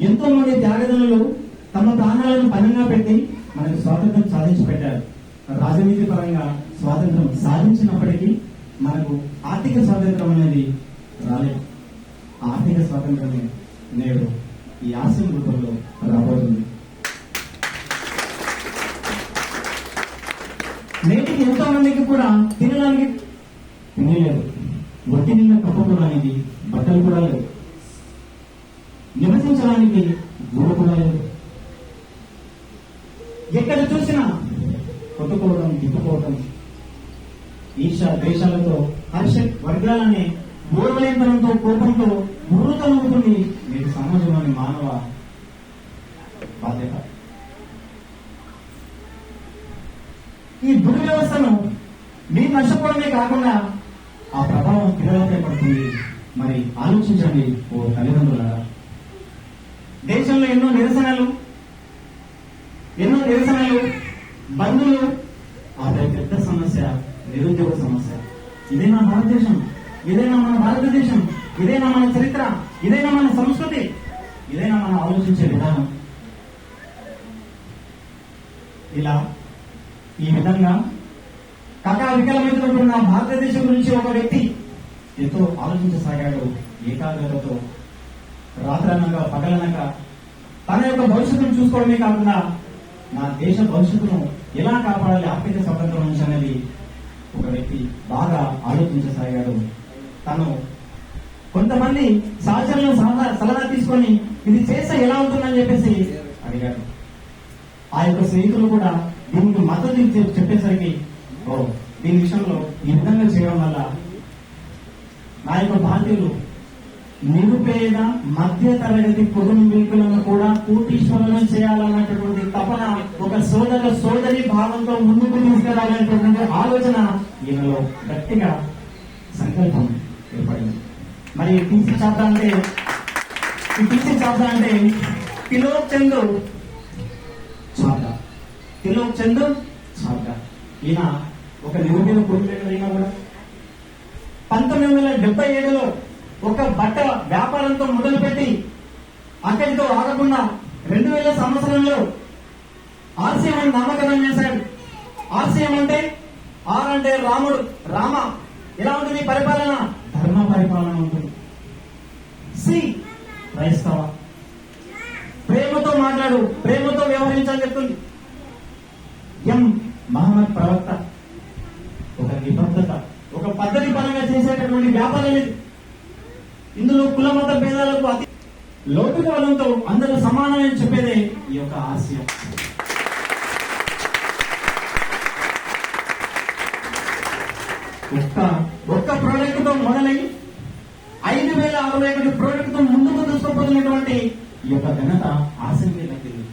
ఎంతో మంది త్యాగదనులు తమ ప్రాణాలను పనంగా పెట్టి మనకు స్వాతంత్రం సాధించి పెట్టారు రాజనీతి పరంగా స్వాతంత్రం సాధించినప్పటికీ మనకు ఆర్థిక స్వాతంత్రం అనేది రాలేదు. ఆర్థిక స్వాతంత్రమే నేడు ఈ ఆశయం రూపంలో రాబోతుంది. నేటికి ఎంతో మందికి కూడా తినడానికి తినలేదు ఒట్టి నిన్న కప్పుకోవడానికి బట్టలు కూడా లేవు. నివసించడానికి గూడు కూడా ఎక్కడ చూసినా కొట్టుకోవడం తిప్పుకోవడం ఈశ దేశాలతో హర్ష వర్గాలనే మూర్వయంతరంతో కోపంతో మృతమవుతుంది నేటి సమాజంలోని మానవ బాధ్యత. ఈ దుర్వ్యవస్థను మీరు నష్టపోవడమే కాకుండా ఆ ప్రభావం పిల్లలపై పడుతుంది. మరి ఆలోచించండి ఓ తల్లిదండ్రులారా. దేశంలో ఎన్నో నిరసనలు ఎన్నో నిరసనలు బంధువులు అదే పెద్ద సమస్య నిరుద్యోగ సమస్య. ఇదేనా భారతదేశం? ఇదేనా మన భారతదేశం? ఇదేనా మన చరిత్ర? ఇదేనా మన సంస్కృతి? ఇదేనా మనం ఆలోచించే విధానం? ఇలా ఈ విధంగా కకా వికలమైనటువంటి నా భారతదేశం గురించి ఒక వ్యక్తి ఎంతో ఆలోచించసాగాడు ఏకాగ్రతతో రాత్రనక పగలనగా తన యొక్క భవిష్యత్తును చూసుకోవడమే కాకుండా నా దేశ భవిష్యత్తును ఎలా కాపాడాలి ఆర్థిక స్వతంత్రం నుంచి అనేది ఒక వ్యక్తి బాగా ఆలోచించసాగాడు. తను కొంతమంది సహచరులను సలహా సలహా తీసుకొని ఇది చేస్తే ఎలా ఉంటుందని చెప్పేసి అడిగాడు. ఆ యొక్క స్నేహితులు కూడా దీనికి మద్దతు చెప్పేసరికి ఓ దీని విషయంలో ఈ విధంగా చేయడం వల్ల నా యొక్క భారతీయులు నిరుపేద మధ్య తరగతి కుటుంబీకులను కూడా కోటీశ్వరులను చేయాలన్నటువంటి తపన ఒక సోదర సోదరి భావంతో ముందుకు తీసుకురావాలనేటువంటి ఆలోచన ఈయనలో గట్టిగా సంకల్పం ఏర్పడింది. మరి టీసీ చాప్ట అంటే ఈ టీసీ చాప్ట అంటే తిలోక్ చందు చాప్ట కిలో చందు చాప్ట ఈయన ఒక నిరుపేద కుటుంబీకులైనా కూడా పంతొమ్మిది వందల డెబ్బై ఏడులో ఒక బట్ట వ్యాపారంతో మొదలుపెట్టి అక్కడితో ఆగకుండా రెండు వేల సంవత్సరంలో ఆర్సీఎం అని నామకరణం చేశాడు. ఆర్సీఎం అంటే ఆర్ అంటే రాముడు రామ. ఎలా ఉంటుంది పరిపాలన? ధర్మ పరిపాలన ఉంటుంది. సి క్రైస్తవ. ప్రేమతో మాట్లాడు ప్రేమతో వ్యవహరించాలని చెప్తుంది ఎం మహమ్మద్ ప్రవక్త. ఒక నిబద్ధత ఒక పద్ధతి పరంగా చేసేటటువంటి వ్యాపారం ఇది. ఇందులో కుల మత భేదాలకు అతి లోటుకోవడంతో అందరూ సమానమని చెప్పేదే ఈ యొక్క ఆశయం. ఒక్క ఒక్క తో మొదలై ఐదు వేల అరవై ఒకటి ప్రోడక్ట్తో ముందుకు తీసుకుపోతున్నటువంటి ఈ యొక్క ఘనత ఆశయం దక్కింది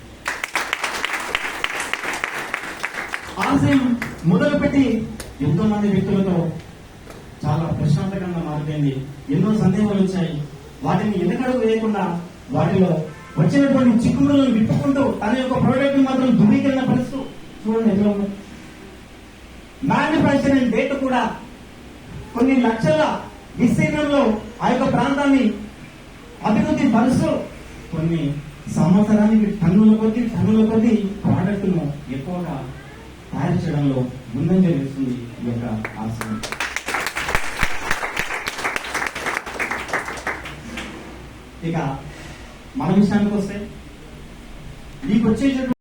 ఆశయం మొదలుపెట్టి ఎంతో మంది వ్యక్తులతో చాలా ప్రశాంత మారిపోయింది ఎన్నో సందేహాలు వచ్చాయి. వాటిని వెనకడుగు వేయకుండా వాటిలో వచ్చినటువంటి చిక్కులను విప్పుకుంటూ తన యొక్క ప్రోడక్ట్ మాత్రం ధృవీకరణ పరుస్తూ చూడండి ఎట్లా ఉంది. మ్యానుఫ్యాక్చరింగ్ డేట్ కూడా కొన్ని లక్షల విస్తీర్ణంలో ఆ యొక్క ప్రాంతాన్ని అభివృద్ధి పరుస్తూ కొన్ని సంవత్సరానికి టన్నుల కొద్ది టన్నుల కొద్ది ప్రోడక్ట్ను ఎక్కువగా తయారు చేయడంలో ముందంజ వేస్తుంది ఈ యొక్క ఆశయం. ఇక మన విషయానికి వస్తే నీకు వచ్చేటటువంటి